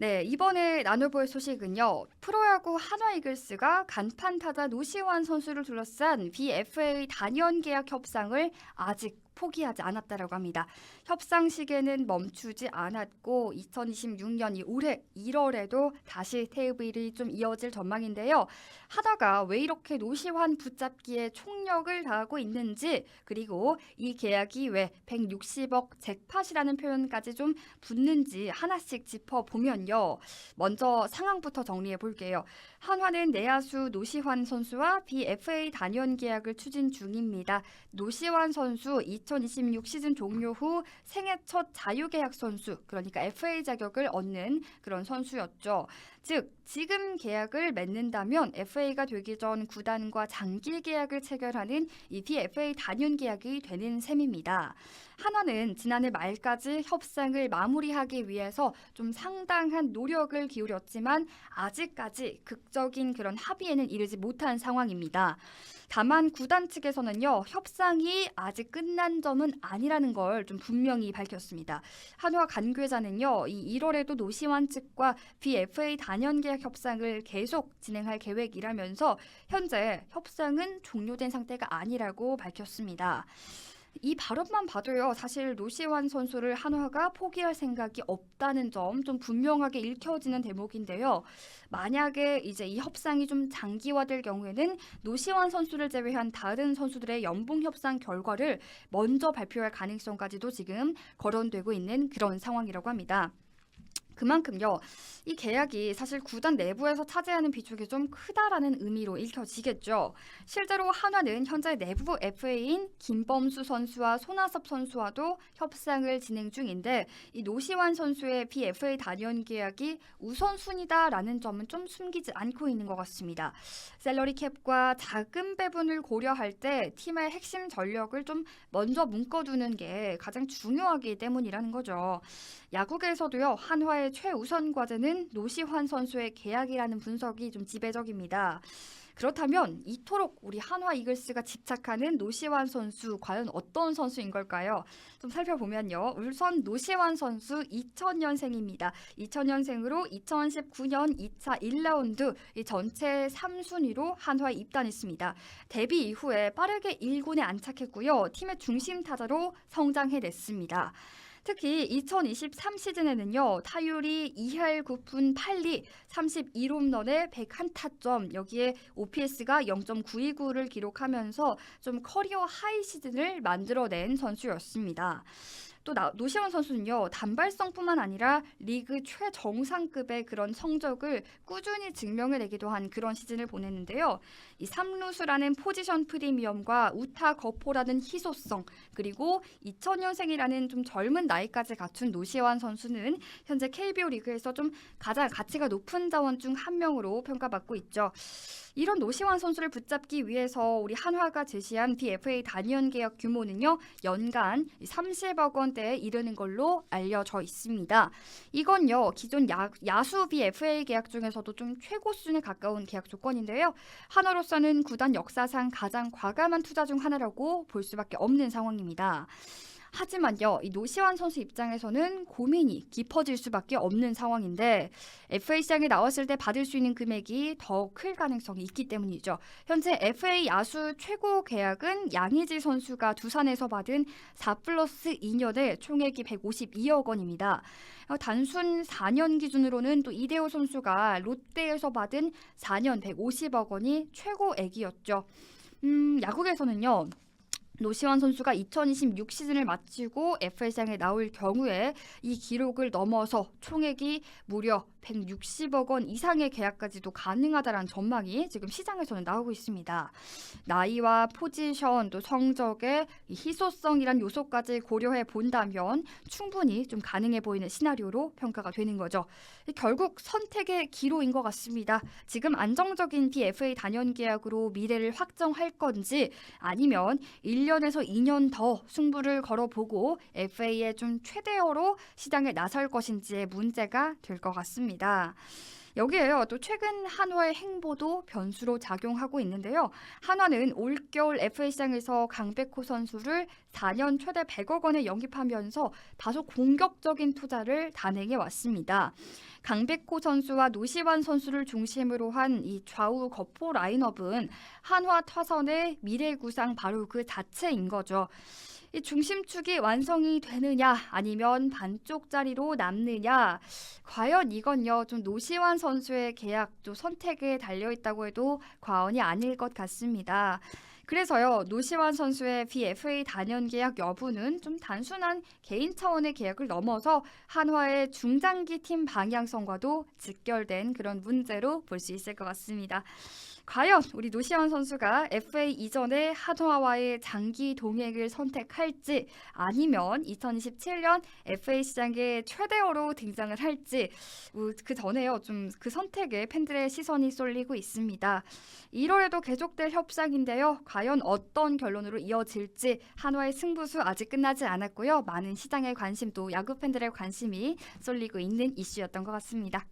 네, 이번에 나눠볼 소식은요. 프로야구 한화 이글스가 간판 타자 노시환 선수를 둘러싼 BFA 단연 계약 협상을 아직 포기하지 않았다라고 합니다. 협상 시기에는 멈추지 않았고 2026년 이 올해 1월에도 다시 테이블이 좀 이어질 전망인데요. 하다가 왜 이렇게 노시환 붙잡기에 총력을 다하고 있는지 그리고 이 계약이 왜 160억 잭팟이라는 표현까지 좀 붙는지 하나씩 짚어보면요. 먼저 상황부터 정리해 볼게요. 한화는 내야수 노시환 선수와 BFA 단연 계약을 추진 중입니다. 노시환 선수 2026 시즌 종료 후 생애 첫 자유계약 선수, 그러니까 FA 자격을 얻는 그런 선수였죠. 즉, 지금 계약을 맺는다면 FA가 되기 전 구단과 장기 계약을 체결하는 이 BFA 단연 계약이 되는 셈입니다. 한화는 지난해 말까지 협상을 마무리하기 위해서 좀 상당한 노력을 기울였지만 아직까지 극적인 그런 합의에는 이르지 못한 상황입니다. 다만 구단 측에서는요 협상이 아직 끝난 점은 아니라는 걸 좀 분명히 밝혔습니다. 한화 관계자는요 이 1월에도 노시환 측과 BFA 단연 계약 협상을 계속 진행할 계획이라면서 현재 협상은 종료된 상태가 아니라고 밝혔습니다. 이 발언만 봐도요, 사실 노시환 선수를 한화가 포기할 생각이 없다는 점 좀 분명하게 읽혀지는 대목인데요. 만약에 이제 이 협상이 좀 장기화될 경우에는 노시환 선수를 제외한 다른 선수들의 연봉 협상 결과를 먼저 발표할 가능성까지도 지금 거론되고 있는 그런 상황이라고 합니다. 그만큼요, 이 계약이 사실 구단 내부에서 차지하는 비중이 좀 크다라는 의미로 읽혀지겠죠. 실제로 한화는 현재 내부 FA인 김범수 선수와 손아섭 선수와도 협상을 진행 중인데 이 노시환 선수의 BFA 단연 계약이 우선순위다라는 점은 좀 숨기지 않고 있는 것 같습니다. 셀러리 캡과 자금 배분을 고려할 때 팀의 핵심 전력을 좀 먼저 묶어두는 게 가장 중요하기 때문이라는 거죠. 야구계에서도요 한화의 최우선 과제는 노시환 선수의 계약이라는 분석이 좀 지배적입니다. 그렇다면 이토록 우리 한화 이글스가 집착하는 노시환 선수 과연 어떤 선수인 걸까요? 좀 살펴보면요. 우선 노시환 선수 2000년생입니다. 2000년생으로 2019년 2차 1라운드 이 전체 3순위로 한화에 입단했습니다. 데뷔 이후에 빠르게 1군에 안착했고요. 팀의 중심 타자로 성장해냈습니다. 특히 2023 시즌에는요 타율이 2할 9푼 8리 32홈런에 101타점 여기에 OPS가 0.929를 기록하면서 좀 커리어 하이 시즌을 만들어낸 선수였습니다. 또 나, 노시환 선수는요 단발성뿐만 아니라 리그 최정상급의 그런 성적을 꾸준히 증명해내기도 한 그런 시즌을 보냈는데요. 이 삼루수라는 포지션 프리미엄과 우타 거포라는 희소성 그리고 2000년생이라는 좀 젊은 나이까지 갖춘 노시환 선수는 현재 KBO 리그에서 좀 가장 가치가 높은 자원 중 한 명으로 평가받고 있죠. 이런 노시환 선수를 붙잡기 위해서 우리 한화가 제시한 BFA 단연 계약 규모는요 연간 30억 원대에 이르는 걸로 알려져 있습니다. 이건요 기존 야, 야수 BFA 계약 중에서도 좀 최고 수준에 가까운 계약 조건인데요. 한화로서는 구단 역사상 가장 과감한 투자 중 하나라고 볼 수밖에 없는 상황입니다. 하지만요, 이 노시환 선수 입장에서는 고민이 깊어질 수밖에 없는 상황인데 FA 시장에 나왔을 때 받을 수 있는 금액이 더 클 가능성이 있기 때문이죠. 현재 FA 야수 최고 계약은 양의지 선수가 두산에서 받은 4 플러스 2년에 총액이 152억 원입니다. 어, 단순 4년 기준으로는 또 이대호 선수가 롯데에서 받은 4년 150억 원이 최고액이었죠. 음, 야구에서는요. 노시환 선수가 2026 시즌을 마치고 FA상에 나올 경우에 이 기록을 넘어서 총액이 무려 160억 원 이상의 계약까지도 가능하다라는 전망이 지금 시장에서는 나오고 있습니다. 나이와 포지션 또 성적의 희소성이란 요소까지 고려해 본다면 충분히 좀 가능해 보이는 시나리오로 평가가 되는 거죠. 결국 선택의 기로인 것 같습니다. 지금 안정적인 BFA 단연 계약으로 미래를 확정할 건지 아니면 1년에서 2년 더 승부를 걸어보고 FA의 좀 최대어로 시장에 나설 것인지의 문제가 될 것 같습니다. 있습니다. 여기에요. 또 최근 한화의 행보도 변수로 작용하고 있는데요. 한화는 올겨울 FA 시장에서 강백호 선수를 4년 최대 100억 원에 영입하면서 다소 공격적인 투자를 단행해 왔습니다. 강백호 선수와 노시환 선수를 중심으로 한 이 좌우 거포 라인업은 한화 타선의 미래 구상 바로 그 자체인 거죠. 이 중심축이 완성이 되느냐 아니면 반쪽 자리로 남느냐 과연 이건요 좀 노시환 선수의 계약 또 선택에 달려 있다고 해도 과언이 아닐 것 같습니다. 그래서요 노시환 선수의 BFA 단연 계약 여부는 좀 단순한 개인 차원의 계약을 넘어서 한화의 중장기 팀 방향성과도 직결된 그런 문제로 볼 수 있을 것 같습니다. 과연 우리 노시환 선수가 FA 이전에 한화와의 장기 동행을 선택할지 아니면 2027년 FA 시장에 최대어로 등장을 할지 우- 그 전에요 좀 그 선택에 팬들의 시선이 쏠리고 있습니다. 1월에도 계속될 협상인데요. 과연 어떤 결론으로 이어질지 한화의 승부수 아직 끝나지 않았고요. 많은 시장의 관심 또 야구 팬들의 관심이 쏠리고 있는 이슈였던 것 같습니다.